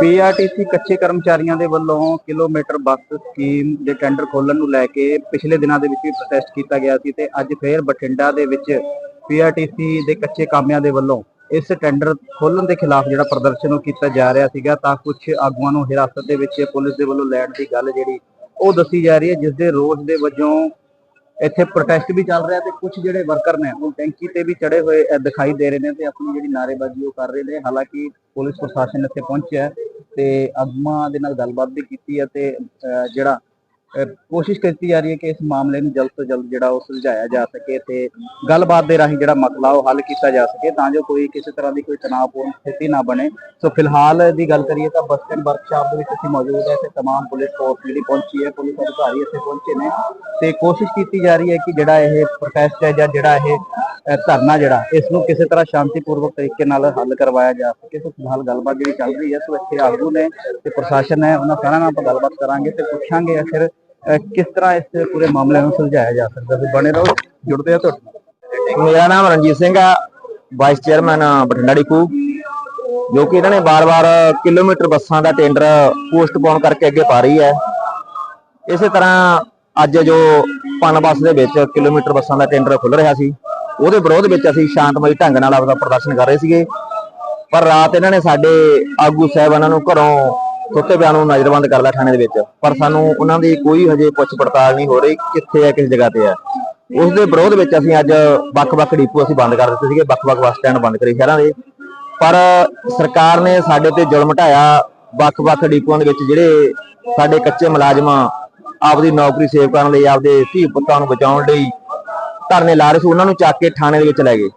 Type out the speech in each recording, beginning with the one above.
PRTC ਕੱਚੇ ਕਰਮਚਾਰੀਆਂ ਦੇ ਵੱਲੋਂ ਕਿਲੋਮੀਟਰ ਬੱਸ ਸਕੀਮ ਦੇ ਟੈਂਡਰ ਖੋਲਣ ਨੂੰ ਲੈ ਕੇ ਪਿਛਲੇ ਦਿਨਾਂ ਦੇ ਵਿੱਚ ਵੀ ਪ੍ਰੋਟੈਸਟ ਕੀਤਾ ਗਿਆ ਸੀ ਤੇ ਅੱਜ ਫੇਰ ਬਠਿੰਡਾ ਦੇ ਵਿੱਚ ਪੀਆਰਟੀਸੀ ਦੇ ਕੱਚੇ ਕਾਮਿਆਂ ਦੇ ਵੱਲੋਂ ਇਸ ਟੈਂਡਰ ਖੋਲਣ ਦੇ ਖਿਲਾਫ ਜਿਹੜਾ ਪ੍ਰਦਰਸ਼ਨ ਉਹ ਕੀਤਾ ਜਾ ਰਿਹਾ ਸੀਗਾ ਤਾਂ ਕੁਝ ਆਗੂਆਂ ਨੂੰ ਹਿਰਾਸਤ ਦੇ ਵਿੱਚ ਪੁਲਿਸ ਦੇ ਵੱਲੋਂ ਲੈਣ ਦੀ ਗੱਲ ਜਿਹੜੀ ਉਹ ਦੱਸੀ ਜਾ ਰਹੀ ਹੈ ਜਿਸ ਦੇ ਰੋਸ ਦੇ ਵਜੋਂ ਇੱਥੇ ਪ੍ਰੋਟੈਸਟ ਵੀ ਚੱਲ ਰਿਹਾ ਤੇ ਕੁਝ ਜਿਹੜੇ ਵਰਕਰ ਨੇ ਉਹ ਟੈਂਕੀ ਤੇ ਵੀ ਚੜੇ ਹੋਏ ਦਿਖਾਈ ਦੇ ਰਹੇ ਨੇ ਤੇ ਆਪਣੀ ਜਿਹੜੀ ਨਾਅਰੇਬਾਜ਼ੀ ਉਹ ਕਰ ਰਹੇ ਨੇ। ਹਾਲਾਂਕਿ ਪੁਲਿਸ ਪ੍ਰਸ਼ਾਸਨ ਇੱਥੇ ਪਹੁੰਚਿਆ ਤੇ ਆਗੂਆਂ ਦੇ ਨਾਲ ਗੱਲਬਾਤ ਵੀ ਕੀਤੀ ਹੈ ਤੇ ਅ, ਜਿਹੜਾ ਕੋਸ਼ਿਸ਼ ਕੀਤੀ ਜਾ ਰਹੀ ਹੈ ਕਿ ਇਸ ਮਾਮਲੇ ਨੂੰ ਜਲਦ ਤੋਂ ਜਲਦ ਜਿਹੜਾ ਉਹ ਸੁਲਝਾਇਆ ਜਾ ਸਕੇ ਤੇ ਗੱਲਬਾਤ ਦੇ ਰਾਹੀਂ ਜਿਹੜਾ ਮਸਲਾ ਉਹ ਹੱਲ ਕੀਤਾ ਜਾ ਸਕੇ ਤਾਂ ਜੋ ਕੋਈ ਕਿਸੇ ਤਰ੍ਹਾਂ ਦੀ ਕੋਈ ਤਣਾਅਪੂਰਨ ਸਥਿਤੀ ਨਾ ਬਣੇ ਸੋ ਫਿਲਹਾਲ ਦੀ ਗੱਲ ਕਰੀਏ ਤਾਂ ਬੱਸ ਸਟੈਂਡ ਵਰਕਸ਼ਾਪ ਦੇ ਵਿੱਚ ਅਸੀਂ ਮੌਜੂਦ ਹੈ ਤੇ तमाम ਪੁਲਿਸ ਫੋਰਸ ਜਿਹੜੀ ਪਹੁੰਚੀ ਹੈ ਪੁਲਿਸ ਅਧਿਕਾਰੀ ਇੱਥੇ ਪਹੁੰਚੇ ਨੇ ਤੇ ਕੋਸ਼ਿਸ਼ ਕੀਤੀ ਜਾ ਰਹੀ ਹੈ ਕਿ ਜਿਹੜਾ ਇਹ ਪ੍ਰੋਟੈਸਟ ਹੈ ਜਾਂ ਜਿਹੜਾ ਇਹ ਅ, ਧਰਨਾ ਜਿਹੜਾ ਇਸ ਨੂੰ ਕਿਸੇ ਤਰ੍ਹਾਂ ਸ਼ਾਂਤੀਪੂਰਵਕ ਤਰੀਕੇ ਨਾਲ ਹੱਲ ਕਰਵਾਇਆ ਜਾ ਸਕੇ ਸੋ ਫਿਲਹਾਲ ਗੱਲਬਾਤ ਜਿਹੜੀ ਚੱਲ ਰਹੀ ਹੈ ਸੋ ਇੱਥੇ ਆਗੂ ਨੇ ਤੇ ਪ੍ਰਸ਼ਾਸਨ ਹੈ ਉਹਨਾਂ ਸਾਰਿਆਂ ਨਾਲ ਆਪਾਂ ਗੱਲਬਾਤ ਕਰਾਂਗੇ ਤੇ ਪੁੱਛਾਂਗੇ ਆਖਿਰ ਅ, ਕਿਸ ਤਰ੍ਹਾਂ ਇਸ ਪੂਰੇ ਮਾਮਲੇ ਨੂੰ ਸੁਲਝਾਇਆ ਜਾ ਸਕਦਾ? ਤੇ ਬਣੇ ਰਹੋ, ਜੁੜਦੇ ਆ ਤੁਹਾਡੇ ਮੇਰਾ ਨਾਮ ਰਣਜੀਤ ਸਿੰਘ ਆ ਵਾਈਸ ਚੇਅਰਮੈਨ ਬਠਿੰਡਾ ਡਿਪੂ, ਜੋ ਕਿ ਇਹਨਾਂ ਨੇ ਬਾਰ-ਬਾਰ ਕਿਲੋਮੀਟਰ ਬੱਸਾਂ ਦਾ ਟੈਂਡਰ ਪੋਸਟਪੋਨ ਕਰਕੇ ਅੱਗੇ ਪਾ ਰਹੀ ਹੈ। ਇਸੇ ਤਰ੍ਹਾਂ ਅੱਜ ਜੋ ਪਨ ਬੱਸ ਦੇ ਵਿੱਚ ਕਿਲੋਮੀਟਰ ਬੱਸਾਂ ਦਾ ਟੈਂਡਰ ਖੁੱਲ ਰਿਹਾ ਸੀ, ਉਹਦੇ ਵਿਰੋਧ ਵਿੱਚ ਅਸੀਂ ਸ਼ਾਂਤਮਈ ਢੰਗ ਨਾਲ ਆਪਦਾ ਪ੍ਰਦਰਸ਼ਨ ਕਰ ਰਹੇ ਸੀਗੇ। ਪਰ ਰਾਤ ਇਹਨਾਂ ਨੇ ਸਾਡੇ ਆਗੂ ਸਾਹਿਬਾਨਾਂ ਨੂੰ ਘਰੋਂ ਸੁੱਤੇ ਪਿਆ ਨੂੰ ਨਜ਼ਰਬੰਦ ਕਰ ਲਿਆ ਥਾਣੇ ਦੇ ਵਿੱਚ। ਪਰ ਸਾਨੂੰ ਉਹਨਾਂ ਦੀ ਕੋਈ ਹਜੇ ਪੁੱਛ ਪੜਤਾਲ ਨਹੀਂ ਹੋ ਰਹੀ ਕਿੱਥੇ ਹੈ, ਕਿਸ ਜਗ੍ਹਾ ਤੇ ਹੈ। ਉਸ ਦੇ ਵਿਰੋਧ ਵਿੱਚ ਅਸੀਂ ਅੱਜ ਵੱਖ-ਵੱਖ ਡੀਪੂ ਅਸੀਂ ਬੰਦ ਕਰ ਦਿੱਤੇ ਸੀਗੇ, ਵੱਖ-ਵੱਖ ਬੱਸ ਸਟੈਂਡ ਬੰਦ ਕਰੇ ਸ਼ਹਿਰਾਂ ਦੇ। ਪਰ ਸਰਕਾਰ ਨੇ ਸਾਡੇ ਤੇ ਜ਼ੁਲਮ ਢਾਇਆ ਵੱਖ-ਵੱਖ ਡੀਪੂਆਂ ਦੇ ਵਿੱਚ ਜਿਹੜੇ ਸਾਡੇ ਕੱਚੇ ਮੁਲਾਜ਼ਮ ਆਪਦੀ ਨੌਕਰੀ ਸੇਵ ਕਰਨ ਲਈ, ਆਪਦੇ ਧੀ ਪੁੱਤਾਂ ਨੂੰ ਬਚਾਉਣ ਲਈ ਧਰਨੇ ਲਾ ਰਹੇ ਸੀ, ਉਹਨਾਂ ਨੂੰ ਚੱਕ ਕੇ ਥਾਣੇ ਦੇ ਵਿੱਚ ਲੈ ਗਏ।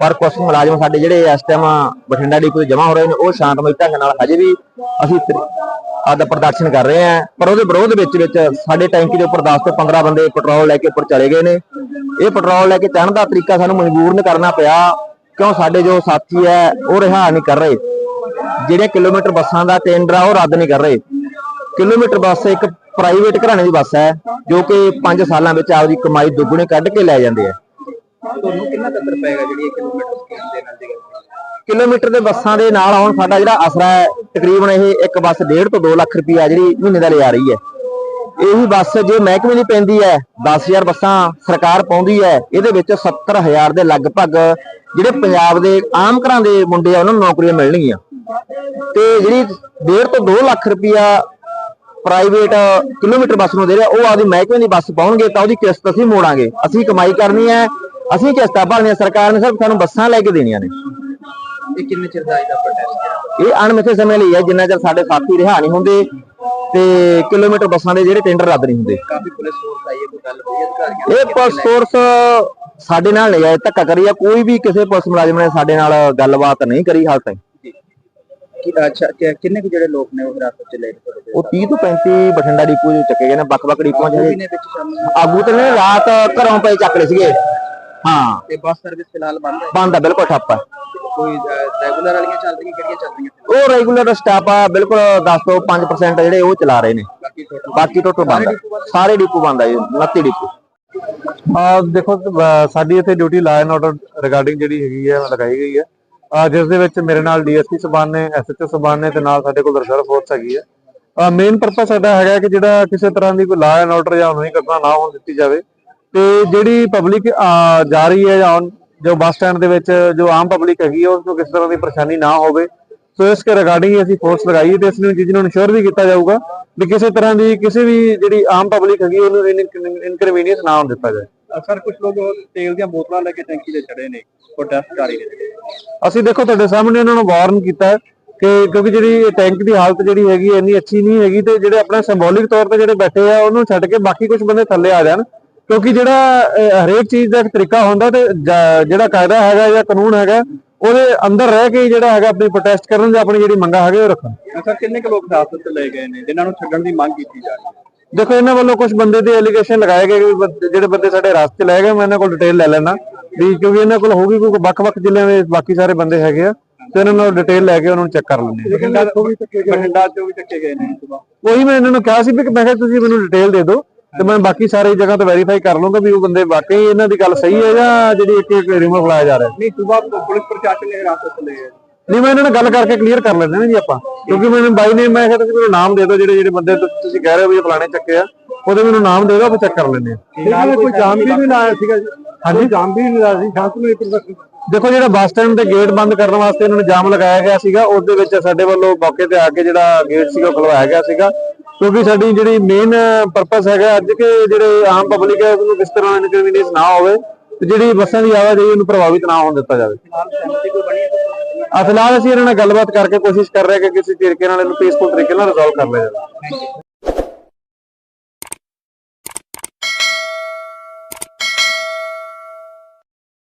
ਪਰ ਕੁਝ ਮੁਲਾਜ਼ਮ ਸਾਡੇ ਜਿਹੜੇ ਇਸ ਟਾਈਮ ਬਠਿੰਡਾ ਡਿਪੂ ਤੇ ਜਮ੍ਹਾਂ ਹੋ ਰਹੇ ਨੇ, ਉਹ ਸ਼ਾਂਤਮਈ ਢੰਗ ਨਾਲ ਹਜੇ ਵੀ ਅਸੀਂ ਆਦਾ ਪ੍ਰਦਰਸ਼ਨ ਕਰ ਰਹੇ ਹਾਂ। ਪਰ ਉਹਦੇ ਵਿਰੋਧ ਵਿੱਚ ਵਿੱਚ ਸਾਡੇ ਟੈਂਕੀ ਦੇ ਉੱਪਰ 10 ਤੋਂ 15 ਬੰਦੇ ਪੈਟਰੋਲ ਲੈ ਕੇ ਉੱਪਰ ਚਲੇ ਗਏ ਨੇ। ਇਹ ਪੈਟਰੋਲ ਲੈ ਕੇ ਚੜ੍ਹਨ ਦਾ ਤਰੀਕਾ ਸਾਨੂੰ ਮਜਬੂਰਨ ਕਰਨਾ ਪਿਆ, ਕਿਉਂ ਸਾਡੇ ਜੋ ਸਾਥੀ ਹੈ, ਉਹ ਰਿਹਾ ਨਹੀਂ ਕਰ ਰਹੇ। ਜਿਹੜੇ ਕਿਲੋਮੀਟਰ ਬੱਸਾਂ ਦਾ ਟੈਂਡਰ ਆ, ਉਹ ਰੱਦ ਨਹੀਂ ਕਰ ਰਹੇ। ਕਿਲੋਮੀਟਰ ਬੱਸ ਇੱਕ ਪ੍ਰਾਈਵੇਟ ਘਰਾਣੇ ਦੀ ਬੱਸ ਹੈ, ਜੋ ਕਿ 5 ਸਾਲਾਂ ਵਿੱਚ ਆਪਦੀ ਕਮਾਈ ਦੁੱਗਣੀ ਕੱਢ ਕੇ ਲੈ ਜਾਂਦੇ ਆ। ਤੁਹਾਨੂੰ ਕਿੰਨਾ ਕਦਰ ਪਏਗਾ ਜਿਹੜੀ ਇਹ ਕਿਲੋਮੀਟਰ ਸਕੀਮ ਦੇ ਨਾਲ ਦੀ ਗੱਲ ਕਿਲੋਮੀਟਰ ਦੇ ਬੱਸਾਂ ਦੇ ਨਾਲ ਆਉਣ ਸਾਡਾ ਜਿਹੜਾ ਅਸਰਾ ਹੈ, ਤਕਰੀਬਨ ਇਹ ਇੱਕ ਬੱਸ 1.5 ਤੋਂ 2 ਲੱਖ ਰੁਪਈਆ ਜਿਹੜੀ ਮਹੀਨੇ ਦਾ ਲਿਆ ਰਹੀ ਹੈ। ਇਹੀ ਬੱਸ ਜੇ ਮਹਿਕਮੇ ਦੀ ਪੈਂਦੀ ਹੈ 10000 ਬੱਸਾਂ ਸਰਕਾਰ ਪਾਉਂਦੀ ਹੈ, ਇਹਦੇ ਵਿੱਚ 70000 ਦੇ ਲਗਭਗ ਜਿਹੜੇ ਪੰਜਾਬ ਦੇ ਆਮ ਘਰਾਂ ਦੇ ਮੁੰਡੇ ਆ, ਉਹਨਾਂ ਨੂੰ ਨੌਕਰੀਆਂ ਮਿਲਣਗੀਆਂ। ਤੇ ਜਿਹੜੀ 1.5 ਤੋਂ 2 ਲੱਖ ਰੁਪਇਆ ਪ੍ਰਾਈਵੇਟ ਕਿਲੋਮੀਟਰ ਬੱਸ ਨੂੰ ਦੇ ਰਿਹਾ, ਉਹ ਆਪਦੀ ਮਹਿਕਮੇ ਦੀ ਬੱਸ ਪਾਉਣਗੇ ਤਾਂ ਉਹਦੀ ਕਿਸ਼ਤ ਅਸੀਂ ਮੋੜਾਂਗੇ। ਅਸੀਂ ਕਮਾਈ ਕਰਨੀ ਹੈ ਅਸੀਂ ਕਿਸ਼ਤਾਂ ਭਰਨੀਆਂ ਸਰਕਾਰ ਨੇ ਸਿਰਫ ਸਾਨੂੰ ਬੱਸਾਂ ਲੈ ਕੇ ਦੇਣੀਆਂ ਨੇ। ਇਹ ਕਿੰਨੇ ਚਿਰ ਦਾ ਇਹਦਾ ਪ੍ਰੋਟੈਸਟ ਇਹ ਅਣਮਿੱਥੇ ਸਮੇਂ ਲਈ ਹੈ ਜਿੰਨਾ ਚਿਰ ਸਾਡੇ ਸਾਥੀ ਰਿਹਾ ਨਹੀਂ ਹੁੰਦੇ ਤੇ ਕਿਲੋਮੀਟਰ ਬੱਸਾਂ ਦੇ ਜਿਹੜੇ ਟੈਂਡਰ ਰੱਦ ਨਹੀਂ ਹੁੰਦੇ। ਕਾਫੀ ਪੁਲਿਸ ਫੋਰਸ ਆਈ ਹੈ ਕੋਈ ਗੱਲ ਹੋਈ ਅਧਿਕਾਰੀਆਂ ਇਹ ਪੁਲਿਸ ਫੋਰਸ ਸਾਡੇ ਨਾਲ ਨਹੀਂ ਆਏ ਧੱਕਾ ਕਰੀ ਆ ਕੋਈ ਵੀ ਕਿਸੇ ਪੁਲਿਸ ਮੁਲਾਜ਼ਮ ਨੇ ਸਾਡੇ ਨਾਲ ਗੱਲਬਾਤ ਨਹੀਂ ਕਰੀ ਹਾਲ ਤਾਈਂ। ਕੀ ਅੱਛਾ ਕਿੰਨੇ ਕੁ ਜਿਹੜੇ ਲੋਕ ਨੇ ਉਹ ਹਿਰਾਸਤ ਚ ਲੈ ਕੇ ਤੁਹਾਡੇ ਕੋਲ? ਉਹ 30 ਤੋਂ 35 ਬਠਿੰਡਾ ਡਿਪੂ ਚ ਚੱਕੇ ਗਏ ਨੇ ਵੱਖ-ਵੱਖ ਡਿਪੂਆਂ ਚ ਆਗੂ ਤੇ ਨੇ ਰਾਤ ਘਰੋਂ ਪਏ ਚੱਕ ਲਏ ਸੀਗੇ। ਹਾਂ। ਤੇ ਬੱਸ ਸਰਵਿਸ ਫਿਲਹਾਲ ਬੰਦ ਹੈ। ਬੰਦ ਆ ਬਿਲਕੁਲ ਠੱਪ ਆ ਕੋਈ ਰੈਗੂਲਰ ਵਾਲੀਆਂ ਚੱਲ ਰਹੀਆਂ ਕਿਹੜੀਆਂ ਚੱਲ ਰਹੀਆਂ ਉਹ ਰੈਗੂਲਰ ਸਟਾਫ ਆ ਬਿਲਕੁਲ 10 ਤੋਂ 5% ਜਿਹੜੇ ਉਹ ਚਲਾ ਰਹੇ ਨੇ। ਬਾਕੀ ਟੋਟਲ ਬਾਕੀ ਟੋਟਲ ਬੰਦ ਆ ਸਾਰੇ ਡਿਪੂ ਬੰਦ ਆ ਜੀ 29 ਡਿਪੂ ਆ ਦੇਖੋ ਅਹ ਸਾਡੀ ਇੱਥੇ duty law and order regarding ਜਿਹੜੀ ਹੈਗੀ ਹੈ ਲਗਾਈ ਗਈ ਹੈ। ਆ ਜਿਸ ਦੇ ਵਿੱਚ ਮੇਰੇ ਨਾਲ ਡੀਐਸਪੀ ਸਬਾਨ ਨੇ ਐਸਐਚਓ ਸਬਾਨ ਨੇ ਤੇ ਨਾਲ ਸਾਡੇ ਕੋਲ ਰਿਜ਼ਰਵ ਫੋਰਸ ਹੈਗੀ ਹੈ। ਆ ਮੇਨ ਪਰਪਸ ਸਾਡਾ ਹੈਗਾ ਕਿ ਜਿਹੜਾ ਕਿਸੇ ਤਰ੍ਹਾਂ ਦੀ ਕੋਈ ਲਾਅ ਐਂਡ ਆਰਡਰ ਜਾਂ ਨਹੀਂ ਘਟਨਾ ਨਾ ਹੋਣ ਦਿੱਤੀ ਜਾਵੇ। ਤੇ ਜਿਹੜੀ ਪਬਲਿਕ ਜਾ ਰਹੀ ਹੈ ਜਾਂ ਜੋ ਬੱਸ ਸਟੈਂਡ ਦੇ ਵਿੱਚ ਜੋ ਆਮ ਪਬਲਿਕ ਹੈਗੀ ਉਸ ਨੂੰ ਕਿਸੇ ਤਰ੍ਹਾਂ ਦੀ ਪਰੇਸ਼ਾਨੀ ਨਾ ਹੋਵੇ। ਸੋ ਇਸ ਕੇ ਰਿਗਾਰਡਿੰਗ ਅਸੀਂ ਫੋਰਸ ਲਗਾਈ ਤੇ ਇਸ ਨੂੰ ਚੀਜ਼ ਨੂੰ ਇਨਸ਼ੋਰ ਵੀ ਕੀਤਾ ਜਾਊਗਾ ਵੀ ਕਿਸੇ ਤਰ੍ਹਾਂ ਦੀ ਕਿਸੇ ਵੀ ਜਿਹੜੀ ਆਮ ਪਬਲਿਕ ਹੈਗੀ ਉਹਨੂੰ ਇਨਕਨਵੀਨੀਅੰਸ ਨਾ ਹੋਣ ਦਿੱਤਾ ਜਾਏ। ਸਰ ਕੁਝ ਲੋਕ ਤੇਲ ਦੀਆਂ ਬੋਤਲਾਂ ਲੈ ਕੇ ਟੈਂਕੀ ਤੇ ਚੜੇ ਨੇ ਪ੍ਰੋਟੈਸਟ ਕਰ ਰਹੇ ਨੇ। ਅਸੀਂ ਦੇਖੋ ਤੁਹਾਡੇ ਸਾਹਮਣੇ ਉਹਨਾਂ ਨੂੰ ਵਾਰਨ ਕੀਤਾ ਕਿ ਕਿਉਂਕਿ ਜਿਹੜੀ ਟੈਂਕ ਦੀ ਹਾਲਤ ਜਿਹੜੀ ਹੈਗੀ ਇੰਨੀ ਅੱਛੀ ਨਹੀਂ ਹੈਗੀ ਤੇ ਜਿਹੜੇ ਆਪਣਾ ਸਿੰਬੋਲਿਕ ਤੌਰ ਤੇ ਜਿਹੜੇ ਬੈਠੇ ਆ ਉਹਨੂੰ ਛੱਡ ਕੇ ਬਾਕੀ ਕੁਝ ਬੰਦੇ ਥੱਲੇ ਆ ਜਾਣ। ਕਿਉਂਕਿ ਜਿਹੜਾ ਹਰੇਕ ਚੀਜ਼ ਦਾ ਇੱਕ ਤਰੀਕਾ ਹੁੰਦਾ ਤੇ ਜਿਹੜਾ ਕਾਇਦਾ ਹੈਗਾ ਜਾਂ ਕਾਨੂੰਨ ਹੈਗਾ ਉਹਦੇ ਅੰਦਰ ਰਹਿ ਕੇ ਜਿਹੜਾ ਹੈਗਾ ਆਪਣੀ ਪ੍ਰੋਟੈਸਟ ਕਰਨ ਜਾਂ ਆਪਣੀ ਜਿਹੜੀ ਮੰਗਾਂ ਹੈਗੇ ਉਹ ਰੱਖਣ। ਸਰ ਕਿੰਨੇ ਕੁ ਲੋਕ ਹਿਰਾਸਤ ਚ ਲਏ ਗਏ ਨੇ ਜਿਨ੍ਹਾਂ ਨੂੰ ਛੱਡਣ ਦੀ ਮੰਗ ਕੀਤੀ ਜਾ ਰਹੀ ਹੈ? ਦੇਖੋ ਇਹਨਾਂ ਵੱਲੋਂ ਕੁਝ ਬੰਦੇ ਤੇ ਐਲੀਗੇਸ਼ਨ ਲਗਾਏ ਗਏ ਕਿ ਜਿਹੜੇ ਬੰਦੇ ਸਾਡੇ ਰਾਸਤੇ ਲੈ ਗਏ ਮੈਂ ਇਹਨਾਂ ਕੋਲ ਡਿਟੇਲ ਲੈ ਲੈਣਾ ਵੀ ਕਿਉਂਕਿ ਇਹਨਾਂ ਕੋਲ ਹੋਊਗੀ ਕੋਈ ਵੱਖ-ਵੱਖ ਜ਼ਿਲ੍ਹਿਆਂ ਦੇ ਬਾਕੀ ਸਾਰੇ ਬੰਦੇ ਹੈਗੇ ਆ ਤੇ ਇਹਨਾਂ ਨੂੰ ਡਿਟੇਲ ਲੈ ਕੇ ਉਹਨਾਂ ਨੂੰ ਚੈੱਕ ਕਰ ਲੈਂਦੇ ਬਠਿੰਡਾ ਤੋਂ ਵੀ ਚੱਕੇ ਗਏ ਬਠਿੰਡਾ ਤੋਂ ਵੀ ਚੱਕੇ ਗਏ ਨੇ? ਉਹੀ ਮੈਂ ਇਹਨਾਂ ਨੂੰ ਕਿਹਾ ਸੀ ਵੀ ਕਿ ਮੈਂ ਕਿਹਾ ਤੁਸੀਂ ਮੈਨੂੰ ਡਿਟੇਲ ਦੇ ਦਿਓ। ਤੇ ਮੈਂ ਬਾਕੀ ਸਾਰੇ ਜਗ੍ਹਾ ਤੋਂ ਵੈਰੀਫਾਈ ਕਰ ਲਵਾਂਗਾ ਵੀ ਉਹ ਬੰਦੇ ਵਾਕਈ ਇਹਨਾਂ ਦੀ ਗੱਲ ਸਹੀ ਹੈ ਜਾਂ ਜਿਹੜੀ ਇੱਕ ਇੱਕ ਰਿਮੂਵ ਫਲਾਇਆ ਜਾ ਰਿਹਾ ਨਹੀਂ ਸੁਬਾਹ ਪੁਲਿਸ ਪ੍ਰਸ਼ਾਸਨ ਨੇ ਹਿਰਾਸਤ ਲਏ ਨਹੀਂ ਮੈਂ ਇਹਨਾਂ ਨਾਲ ਗੱਲ ਕਰਕੇ ਕਲੀਅਰ ਕਰ ਲੈਂਦੇ ਨਾ ਜੀ ਆਪਾਂ। ਕਿਉਂਕਿ ਮੈਨੂੰ ਬਾਈ ਨੇ ਮੈਂ ਕਿਹਾ ਤੁਸੀਂ ਮੈਨੂੰ ਨਾਮ ਦੇ ਦਿਓ ਜਿਹੜੇ ਜਿਹੜੇ ਬੰਦੇ ਤੁਸੀਂ ਕਹਿ ਰਹੇ ਹੋ ਵੀ ਇਹ ਫਲਾਣੇ ਚੱਕੇ ਆ ਉਹਦੇ ਮੈਨੂੰ ਨਾਮ ਦੇ ਦਿਓ ਆਪਾਂ ਚੈੱਕ ਕਰ ਲੈਂਦੇ ਆ ਨੇ ਕੋਈ ਜਾਮ ਵੀ ਨਹੀਂ ਲਾਇਆ ਸੀਗਾ ਜੀ। ਹਾਂਜੀ। ਜਾਮ ਵੀ ਨਹੀਂ ਲਾਇਆ ਸੀ ਸ਼ਾਂਤਮਈ ਪ੍ਰਦਰਸ਼ਨ ਦੇਖੋ ਜਿਹੜਾ ਬੱਸ ਸਟੈਂਡ ਤੇ ਗੇਟ ਬੰਦ ਕਰਨ ਵਾਸਤੇ ਇਹਨਾਂ ਨੂੰ ਜਾਮ ਲਗਾਇਆ ਗਿਆ ਸੀਗਾ ਉਸ ਦੇ ਵਿੱਚ ਸਾਡੇ ਵੱਲੋਂ ਮੌਕੇ ਤੇ ਆ ਕੇ ਜਿਹੜਾ ਗੇਟ ਸੀਗਾ ਉਹ ਖੁਲਵਾਇਆ ਗਿਆ ਸੀਗਾ। ਕਿਉਂਕਿ ਸਾਡੀ ਜਿਹੜੀ ਮੇਨ ਪਰਪਸ ਹੈਗਾ, ਅੱਜ ਕਿ ਜਿਹੜੇ ਆਮ ਪਬਲਿਕ ਹੈ, ਉਹਨੂੰ ਕਿਸ ਤਰ੍ਹਾਂ ਇਨਕਨਵੀਨੀਅੰਸ ਨਾ ਹੋਵੇ ਤੇ ਜਿਹੜੀ ਬੱਸਾਂ ਦੀ ਆਵਾਜਾਈ ਉਹਨੂੰ ਪ੍ਰਭਾਵਿਤ ਨਾ ਹੋਣ ਦਿੱਤਾ ਜਾਵੇ। ਫਿਲਹਾਲ ਅਸੀਂ ਇਹਨਾਂ ਨਾਲ ਗੱਲਬਾਤ ਕਰਕੇ ਕੋਸ਼ਿਸ਼ ਕਰ ਰਹੇ ਕਿ ਕਿਸੇ ਤਰੀਕੇ ਨਾਲ ਇਹਨੂੰ ਪੀਸਫੁਲ ਤਰੀਕੇ ਨਾਲ ਰਿਜ਼ੋਲਵ ਕਰ ਲਿਆ ਜਾਵੇ।